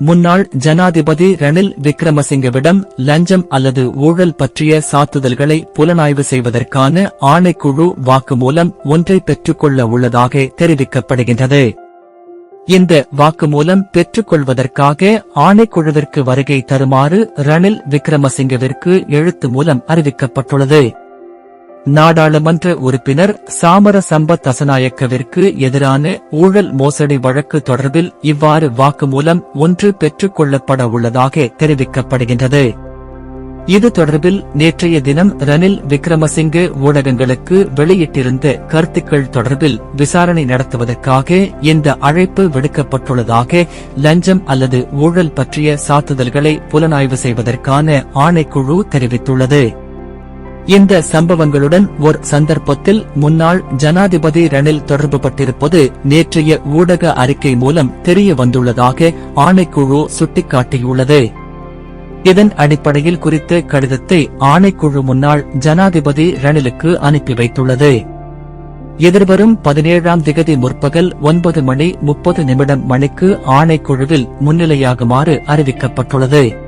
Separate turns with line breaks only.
முன்னாள் ஜனாதிபதி ரணில் விக்ரமசிங்கவிடம் லஞ்சம் அல்லது ஊழல் பற்றிய சாத்துதல்களை புலனாய்வு செய்வதற்கான ஆணைக்குழு வாக்குமூலம் ஒன்றை பெற்றுக்கொள்ள உள்ளதாக தெரிவிக்கப்படுகின்றது. இந்த வாக்குமூலம் பெற்றுக்கொள்வதற்காக ஆணைக்குழுவிற்கு வருகை தருமாறு ரணில் விக்ரமசிங்கவிற்கு எழுத்து மூலம் அறிவிக்கப்பட்டுள்ளது. நாடாளுமன்ற உறுப்பினர் சாமர சம்பத் தசநாயக்கவிற்கு எதிரான ஊழல் மோசடி வழக்கு தொடர்பில் இவ்வாறு வாக்குமூலம் ஒன்று பெற்றுக் கொள்ளப்பட உள்ளதாக தெரிவிக்கப்படுகின்றது. இது தொடர்பில் நேற்றைய தினம் ரணில் விக்ரமசிங்கே ஊடகங்களுக்கு வெளியிட்டிருந்த கருத்துக்கள் தொடர்பில் விசாரணை நடத்துவதற்காக இந்த அழைப்பு விடுக்கப்பட்டுள்ளதாக லஞ்சம் அல்லது ஊழல் பற்றிய சாத்துதல்களை புலனாய்வு செய்வதற்கான ஆணைக்குழு தெரிவித்துள்ளது. இந்த சம்பவங்களுடன் ஒரு சந்தர்ப்பத்தில் முன்னாள் ஜனாதிபதி ரணில் தொடர்புபட்டிருப்பது நேற்றைய ஊடக அறிக்கை மூலம் தெரிய வந்துள்ளதாக ஆணைக்குழு சுட்டிக்காட்டியுள்ளது. இதன் அடிப்படையில் குறித்த கடிதத்தை ஆணைக்குழு முன்னாள் ஜனாதிபதி ரணிலுக்கு அனுப்பி வைத்துள்ளது. எதிர்வரும் பதினேழாம் திகதி முற்பகல் ஒன்பது மணி முப்பது நிமிடம் மணிக்கு ஆணைக்குழுவில் முன்னிலையாகுமாறு அறிவிக்கப்பட்டுள்ளது.